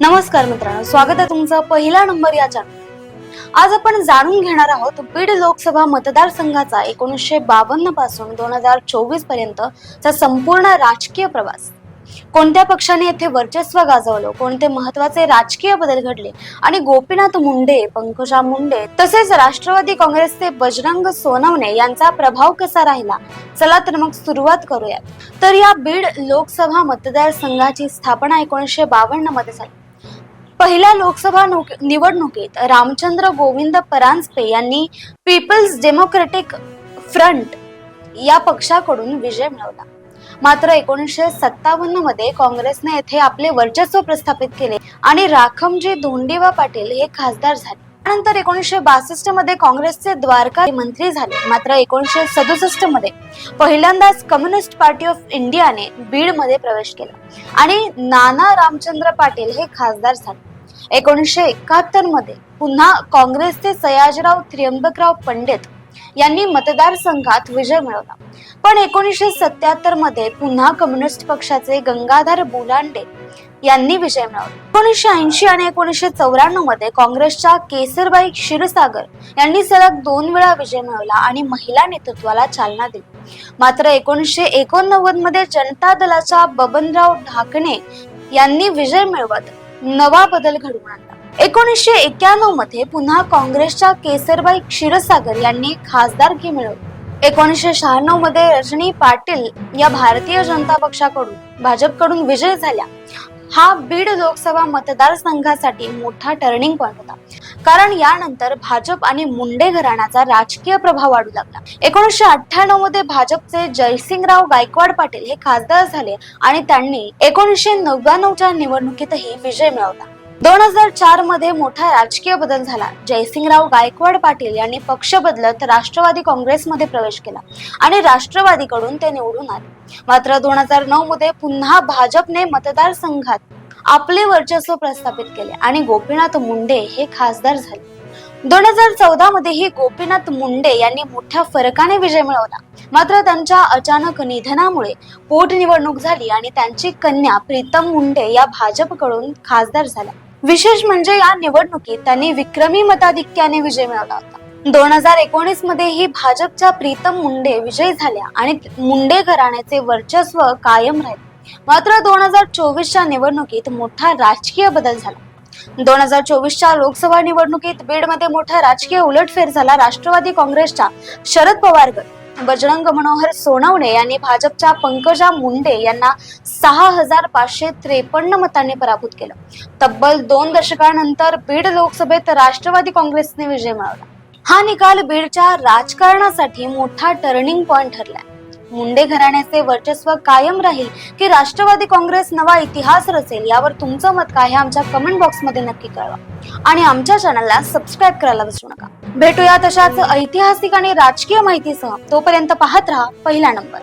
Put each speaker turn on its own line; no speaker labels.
नमस्कार मित्रांनो स्वागत आहे तुमचं पहिला नंबर या चॅनल आज आपण जाणून घेणार आहोत बीड लोकसभा मतदारसंघाचा एकोणीसशे बावन्नपासून दोन हजार चोवीस पर्यंतचा संपूर्ण राजकीय प्रवास. कोणत्या पक्षाने येथे वर्चस्व गाजवलं कोणते महत्त्वाचे राजकीय बदल घडले आणि गोपीनाथ मुंडे पंकजा मुंडे तसेच राष्ट्रवादी काँग्रेसचे बजरंग सोनवणे यांचा प्रभाव कसा राहिला? चला तर मग सुरुवात करूयात. तर या बीड लोकसभा मतदारसंघाची स्थापना एकोणीसशे बावन्नमध्ये झाली. पहिल्या लोकसभा नोक- निवडणुकीत रामचंद्र गोविंद परांजपे यांनी पीपल्स डेमोक्रेटिक फ्रंट या पक्षाकडून विजय मिळवला. मात्र एकोणीसशे सत्तावन्नमध्ये काँग्रेसने येथे आपले वर्चस्व प्रस्थापित केले आणि राखमजी धोंडीवा पाटील हे खासदार झाले. त्यानंतर एकोणीसशे बासष्टमध्ये काँग्रेसचे द्वारका मंत्री झाले. मात्र एकोणीसशे सदुसष्टमध्ये पहिल्यांदाच कम्युनिस्ट पार्टी ऑफ इंडियाने बीडमध्ये प्रवेश केला आणि नाना रामचंद्र पाटील हे खासदार झाले. एकोणीसशे एकाहत्तरमध्ये पुन्हा काँग्रेसचे सयाजीराव त्र्यंबकराव पंडित यांनी मतदारसंघात विजय मिळवला. पण एकोणीसशे सत्याहत्तरमध्ये पुन्हा कम्युनिस्ट पक्षाचे गंगाधर बोलांडे यांनी विजय मिळवला. एकोणीसशे ऐंशी आणि एकोणीसशे चौऱ्याण्णवमध्ये काँग्रेसच्या केसरबाई क्षीरसागर यांनी सलग दोन वेळा विजय मिळवला आणि महिला नेतृत्वाला चालना दिली. मात्र एकोणीसशे एकोणनव्वदमध्ये जनता दलाच्या बबनराव ढाकणे यांनी विजय मिळवत नवा बदल घडवून आणला. एकोणीसशे एक्क्याण्णवमध्ये पुन्हा काँग्रेसच्या केसरबाई क्षीरसागर यांनी खासदारकी मिळवली. एकोणीसशे शहाण्णवमध्ये रजनी पाटील या भारतीय जनता पक्षाकडून भाजपकडून विजय झाल्या. हा बीड लोकसभा मतदारसंघासाठी मोठा टर्निंग पॉइंट होता. कारण यानंतर भाजप आणि मुंडे घराण्याचा राजकीय प्रभाव वाढू लागला. एकोणीसशे अठ्ठ्याण्णवमध्ये भाजपचे जयसिंगराव गायकवाड पाटील हे खासदार झाले आणि त्यांनी एकोणीसशे नव्याण्णवच्या निवडणुकीतही विजय मिळवला. दोन हजार चारमध्ये मोठा राजकीय बदल झाला. जयसिंगराव गायकवाड पाटील यांनी पक्ष बदलत राष्ट्रवादी काँग्रेसमध्ये प्रवेश केला आणि राष्ट्रवादीकडून ते निवडून आले. मात्र दोन हजार नऊ मध्ये पुन्हा भाजपने मतदारसंघात आपले वर्चस्व प्रस्थापित केले आणि गोपीनाथ मुंडे हे खासदार झाले. दोन हजार चौदा मध्येही गोपीनाथ मुंडे यांनी मोठ्या फरकाने विजय मिळवला. मात्र त्यांच्या अचानक निधनामुळे पोटनिवडणूक झाली आणि त्यांची कन्या प्रीतम मुंडे या भाजपकडून खासदार झाल्या. विशेष म्हणजे या निवडणुकीत त्यांनी विक्रमी मताधिक्याने विजय मिळवला होता. दोन हजार एकोणीसमध्ये ही भाजपच्या प्रीतम मुंडे विजयी झाल्या आणि मुंडे घराण्याचे वर्चस्व कायम राहिले. मात्र दोन हजार चोवीसच्या निवडणुकीत मोठा राजकीय बदल झाला. दोन हजार चोवीसच्या लोकसभा निवडणुकीत बीडमध्ये मोठा राजकीय उलटफेर झाला राष्ट्रवादी काँग्रेसच्या शरद पवार गट बजरंग मनोहर सोनवणे यांनी भाजपच्या पंकजा मुंडे यांना सहा हजार पाचशे त्रेपन्न मतांनी पराभूत केलं. तब्बल दोन दशकानंतर बीड लोकसभेत राष्ट्रवादी काँग्रेसने विजय मिळवला. हा निकाल बीडच्या राजकारणासाठी मोठा टर्निंग पॉइंट ठरलाय. मुंडे घराण्याचे वर्चस्व कायम राहील की राष्ट्रवादी काँग्रेस नवा इतिहास रचेल यावर तुमचं मत काय हे आमच्या कमेंट बॉक्समध्ये नक्की कळवा. आणि आमच्या चॅनलला सबस्क्राईब करायला विसरू नका. भेटूया तशाच ऐतिहासिक आणि राजकीय माहितीसह. तोपर्यंत पाहत राहा पहिला नंबर